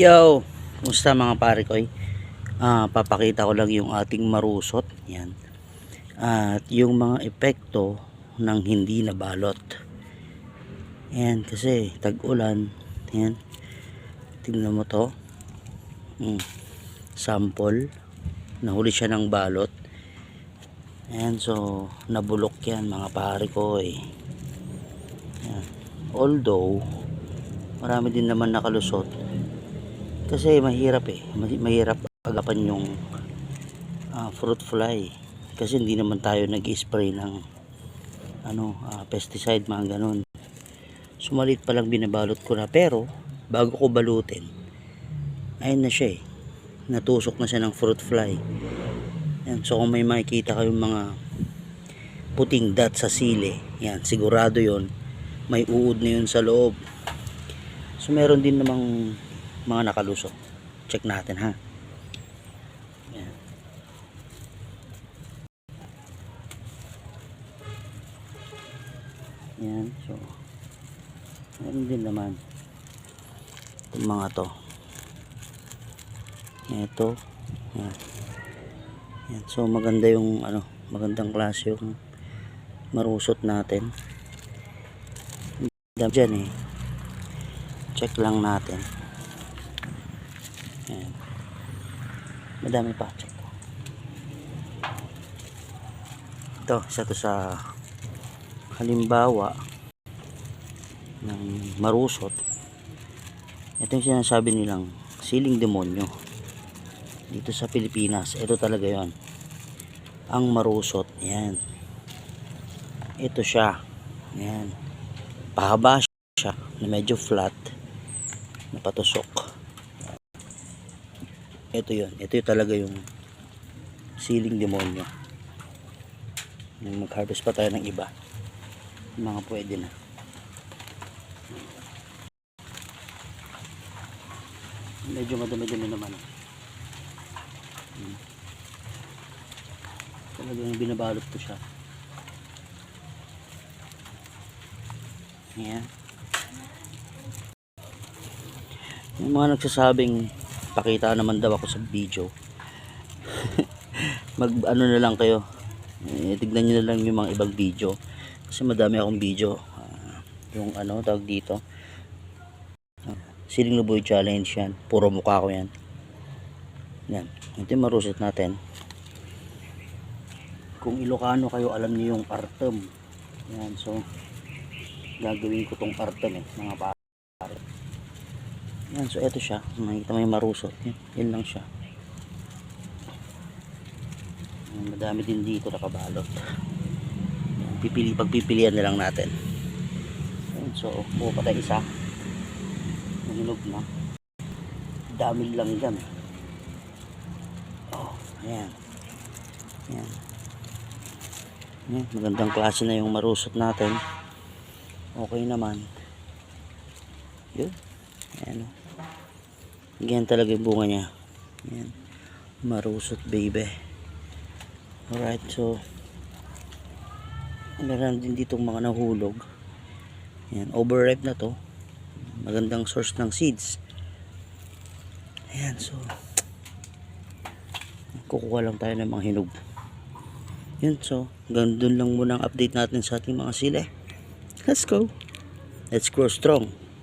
Yo, kumusta mga pare ko? Ah, papakita ko lang yung ating marusot. Yan. At yung mga epekto ng hindi nabalot. Yan, kasi tag-ulan. Yan. Tingnan mo to. Mm. Sample. Nahuli siya ng balot. Yan, so nabulok yan mga pare ko eh. Yan. Although, marami din naman nakalusot kasi mahirap eh. Ma- mahirap agapan yung ah, fruit fly. Kasi hindi naman tayo nag-spray ng ano ah, pesticide mga ganun. Sumalit pa lang binabalot ko na. Pero bago ko balutin ayun na siya eh. Natusok na siya ng fruit fly. Yan, so kung may makikita kayong mga puting dot sa sili yan sigurado yon may uod na yun sa loob. So meron din namang mga nakalusot. Check natin ha. Yan. Yan. So, meron din naman. Itong mga to. Ito. Yan. Yan. So, maganda yung ano, magandang klase yung marusot natin. Dyan eh. Check lang natin. Ayan. Madami pa. Check ko. Ito, isa to sa halimbawa ng marusot. Ito yung sinasabi nilang siling demonyo. Dito sa Pilipinas. Ito talaga yon Ang marusot. Ayan. Ito siya. Ayan. Pahaba siya na medyo flat na patusok ito yun. Ito yung talaga yung siling demonyo. Mag harvest pa tayo ng iba. Mga pwede na. Medyo madami-dami naman. Hmm. talagang binabalot ko siya. Ayan. Yung mga nagsasabing pakita naman daw ako sa video. Mag ano na lang kayo. Eh, tignan niyo na lang yung mga ibang video. Kasi madami akong video. Ah, yung ano tawag dito. Uh, Siling Luboy Challenge yan. Puro mukha ko yan. Yan. Ito yung marusot natin. Kung Ilocano kayo alam niyo yung partem. Yan. So, gagawin ko tong partem eh. Mga pare. Yan, so ito siya. Makikita mo yung marusot. Yan, yan lang siya. Yan, madami din dito nakabalot. Yan, pipili, pagpipilian na lang natin. Yan, so, buo pa tayo isa. Nahinog na. Dami lang dyan. Oh, ayan. Yan. Yan, magandang klase na yung marusot natin. Okay naman. Yun. Ayan. Ganyan talaga yung bunga niya. Ayan. Marusot baby. Alright, so meron din ditong mga nahulog. Ayan, overripe na to. Magandang source ng seeds. Ayan, so kukuha lang tayo ng mga hinog. Yun, so dun lang muna ang update natin sa ating mga sili. Let's go. Let's grow strong.